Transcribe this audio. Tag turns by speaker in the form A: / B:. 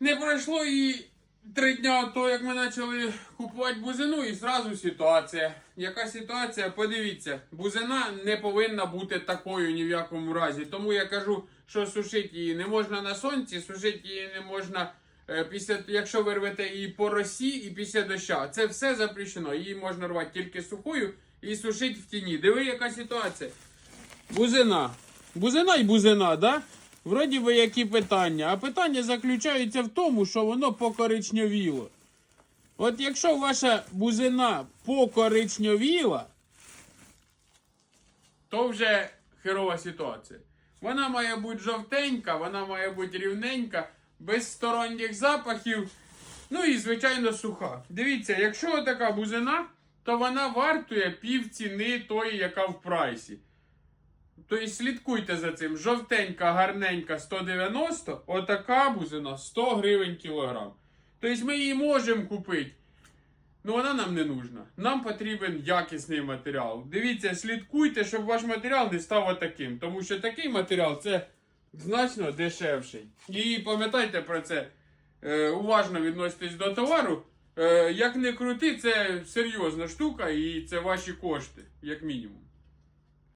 A: Не пройшло і три дня того, як ми почали купувати бузину, і зразу ситуація. Яка ситуація? Подивіться, бузина не повинна бути такою ні в якому разі. Тому я кажу, що сушити її не можна на сонці, сушити її не можна. е, Після, якщо ви рвете її по росі і після доща, це все запрещено. Її можна рвати тільки сухою і сушити в тіні. Диви, яка ситуація. Бузина. Бузина і бузина, да? Вроді би які питання. А питання заключається в тому, що воно покоричньовіло. От якщо ваша бузина покоричньовіла, то вже херова ситуація. Вона має бути жовтенька, вона має бути рівненька, без сторонніх запахів. Ну і, звичайно, суха. Дивіться, якщо така бузина, то вона вартує пів ціни тої, яка в прайсі. Тобто слідкуйте за цим. Жовтенька, гарненька 190, отака бузина 100 гривень кілограм. Тобто ми її можемо купити. Ну вона нам не нужна. Нам потрібен якісний матеріал. Дивіться, слідкуйте, щоб ваш матеріал не став отаким. Тому що такий матеріал це значно дешевший. І пам'ятайте про це. Е, уважно відноситесь до товару. Е, як не крути, це серйозна штука і це ваші кошти, як мінімум.